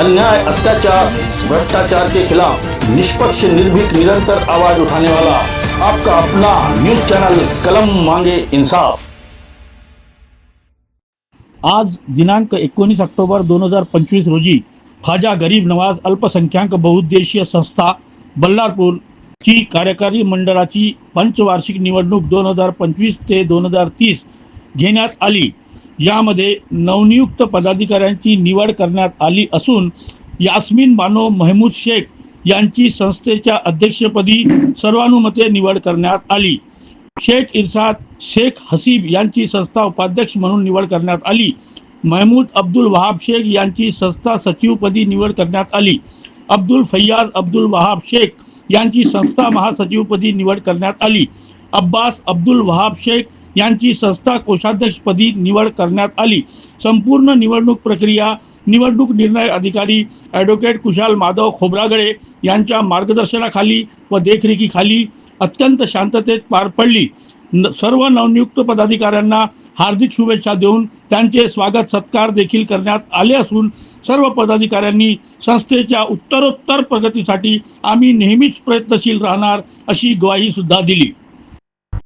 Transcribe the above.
अन्याय अत्याचार भ्रष्टाचार के खिलाफ निष्पक्ष निर्भीक निरंतर आवाज उठाने वाला आपका अपना न्यूज चैनल कलम मांगे इंसाफ। आज दिनांक एकोणीस ऑक्टोबर दोन हजार पंचवीस रोजी खाजा गरीब नवाज अल्पसंख्याक बहुउद्देशीय संस्था बल्लारपूर ची कार्यकारी मंडळाची पंचवार्षिक निवडणूक दोन हजार पंचवीस ते दोन हजार तीस घेण्यात आली. यामध्ये नवनियुक्त पदाधिकाऱ्यांची निवड करण्यात आली असून यास्मिन बानो महमूद शेख यांची संस्थेच्या अध्यक्षपदी सर्वानुमते निवड करण्यात आली. शेख इरसाद शेख हसीब यांची संस्था उपाध्यक्ष म्हणून निवड करण्यात आली. महमूद अब्दुल वहाब शेख यांची संस्था सचिवपदी निवड करण्यात आली. अब्दुल फैयाज अब्दुल वहाब शेख यांची संस्था महासचिवपदी निवड करण्यात आली. अब्बास अब्दुल वहाब शेख यांची संस्था कोषाध्यक्षपदी निवड करण्यात आली. संपूर्ण निवडणूक प्रक्रिया निवडणूक निर्णय अधिकारी ॲडव्होकेट कुशाल माधव खोब्रागडे यांच्या मार्गदर्शनाखाली व देखरेखीखाली अत्यंत शांततेत पार पडली. न सर्व नवनियुक्त पदाधिकाऱ्यांना हार्दिक शुभेच्छा देऊन त्यांचे स्वागत सत्कार देखील करण्यात आले असून सर्व पदाधिकाऱ्यांनी संस्थेच्या उत्तरोत्तर प्रगतीसाठी आम्ही नेहमीच प्रयत्नशील राहणार अशी ग्वाही सुद्धा दिली.